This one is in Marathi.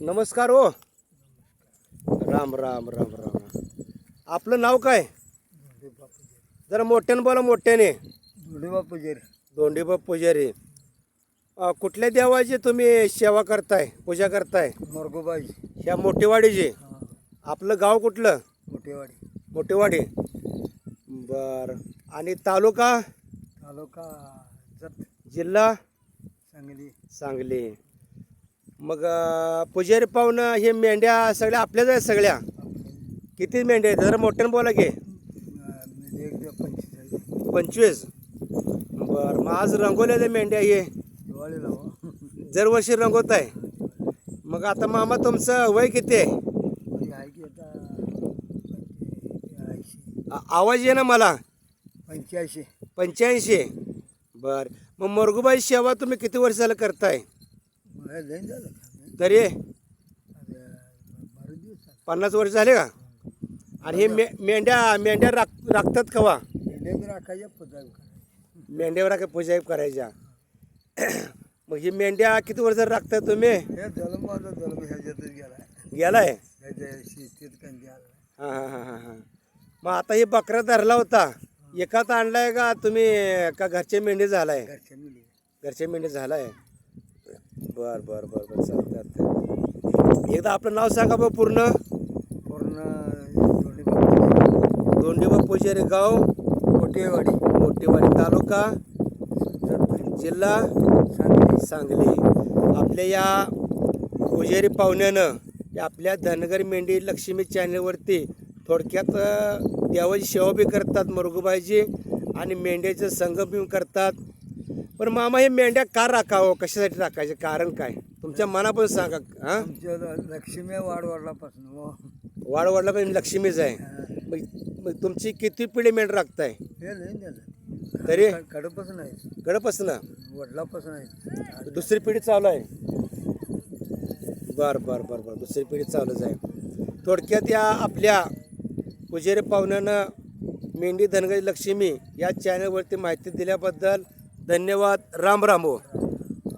नमस्कार हो. राम राम राम राम. आपलं नाव काय? जरा मोठ्यानं बोला मोठ्याने. धुळेबा पुजारी. दोंडीबा पुजारी कुठल्या देवाची तुम्ही सेवा करताय पूजा करताय? मोरगोबाई. ह्या मोठेवाडीची. आपलं गाव कुठलं? मोठेवाडी. मोठेवाडी. बर. आणि तालुका? तालुका जत. जिल्हा? सांगली. सांगली. मग पुजारी पाहुणं हे मेंढ्या सगळ्या आपल्याच आहेत सगळ्या. किती मेंढ्या आहेत? जरा मोठ्यानं बोला की. पंचवीस. बर मग आज रंगवलेल्या मेंढ्या हे. दरवर्षी रंगवत आहे. मग आता मामा तुमचं वय किती आहे? आवाज ये ना मला. पंच्याऐंशी. पंच्याऐंशी. बर मग मोरगुबाई सेवा तुम्ही किती वर्ष झालं करताय? तरी पन्नास वर्ष झाले का? आणि हे मे मेंढ्या मेंढ्या राख राखतात कवा मेंढ्यावर काय पूजा करायच्या. मग ही मेंढ्या किती वर्ष राखतात तुम्ही? हे गेलाय. हां हां हां हां हां. मग आता हे बकरा धरला होता. एकाच आणलाय का तुम्ही? का घरचे मेंढी झालाय? घरचे मेंढी झालाय. बर बर बर बर. चालतं एकदा आपलं नाव सांगा बा पूर्ण. पूर्ण दोंडीबा पुजारी गाव मोठेवाडी. मोठेवाडी तालुका जिल्हा सांगली. आपल्या या पुजारी पाहुण्यानं या आपल्या धनगर मेंढी लक्ष्मी चॅनलवरती थोडक्यात देवाची सेवा बी करतात मरुगुबाईची आणि मेंढ्याचं संगम बी करतात. पण मामा हे मेंढ्या का राखावं? कशासाठी राखायचे? कारण काय? तुमच्या मनापासून सांगा हां? आमच्या लक्ष्मी वाडवडलापासून हो. वाडवडला पण लक्ष्मीच आहे. मग मग तुमची किती पिढी मेंढ राखताय? हे तरी? कडपासून आहे गडपासून वडिलापासून आहे दुसरी पिढी चालू आहे? बर बर बर बर. दुसरी पिढी चालूच आहे. थोडक्यात या आपल्या पुजेरी पाहुण्यानं मेंढी धनगरी लक्ष्मी या चॅनलवरती माहिती दिल्याबद्दल धन्यवाद. राम राम हो.